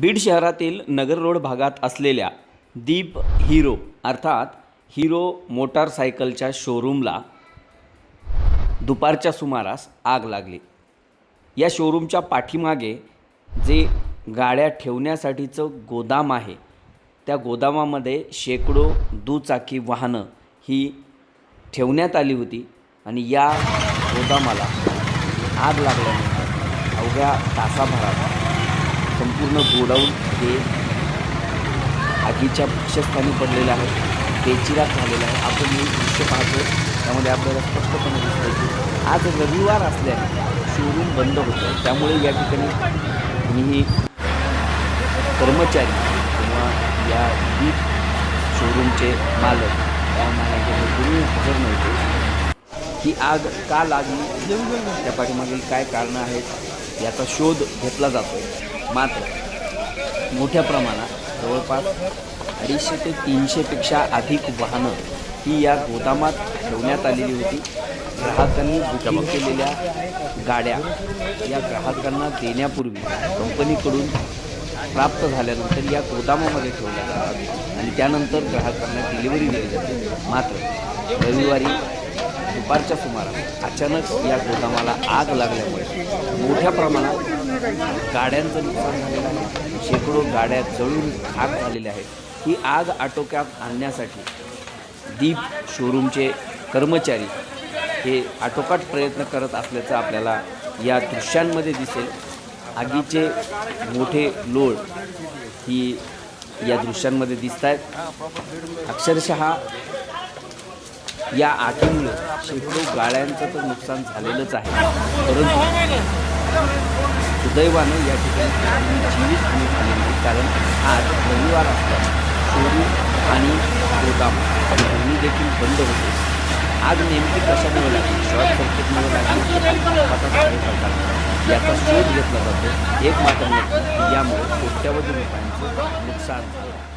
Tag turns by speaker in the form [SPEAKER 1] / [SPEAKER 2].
[SPEAKER 1] बीड शहरातील नगर रोड भागात असलेल्या दीप हिरो अर्थात हिरो मोटारसायकलच्या शोरूमला दुपारच्या सुमारास आग लागली. या शोरूमच्या पाठीमागे जे गाड्या ठेवण्यासाठीचं गोदाम आहे त्या गोदामामध्ये शेकडो दुचाकी वाहनं ही ठेवण्यात आली होती आणि या गोदामाला आग लागल्यानंतर अवघ्या तासाभरात पूर्ण गोडाऊन हे आगीच्या पक्षस्थानी पडलेलं आहे. बेचिराग झालेलं आहे. आपण हे दृश्य पाहतो त्यामध्ये आपल्याला स्पष्टपणे दिसतं की आज रविवार असल्याने शोरूम बंद होतं त्यामुळे या ठिकाणी कुणीही कर्मचारी किंवा या दीप शोरूमचे मालक या मॅनेजर कुणी हजर नव्हते. ही आग का लागली? त्या पाठीमागील काय कारणं आहेत? याचा शोध घेतला जातो आहे मात्र मोठ्या प्रमाणात जवळपास अडीचशे ते तीनशेपेक्षा अधिक वाहनं ही या गोदामात ठेवण्यात आलेली होती. ग्राहकांनी बुकिंग केलेल्या गाड्या या ग्राहकांना देण्यापूर्वी कंपनीकडून प्राप्त झाल्यानंतर या गोदामामध्ये ठेवल्या जातात आणि त्यानंतर ग्राहकांना डिलिव्हरी दिली जाते. मात्र रविवारी दुपारच्या सुमारास अचानक या गोदामाला आग लागल्यामुळे मोठ्या प्रमाणात गाड्यांचं नुकसान झालेलं आहे. शेकडो गाड्या जळून खाक झालेल्या आहेत. ही आग आटोक्यात आणण्यासाठी दीप शोरूमचे कर्मचारी हे आटोकाट प्रयत्न करत असल्याचं आपल्याला या दृश्यांमध्ये दिसेल. आगीचे मोठे लोळ ही या दृश्यांमध्ये दिसत आहेत अक्षरशः या आगीमुळे शेकडो गाळ्यांचं तर नुकसान झालेलंच आहे. परंतु सुदैवानं या ठिकाणी जीवित हानी झाली नाही कारण आज रविवार असल्याने शोरूम आणि गोदाम दोन्ही देखील बंद होते. आज नेमकी कशामुळे लागली? शॉर्ट सर्किटमुळे लागली याचा शोध घेतला जातो. एक मात्र यामुळे कोट्यावधी रुपयांचं नुकसान झालं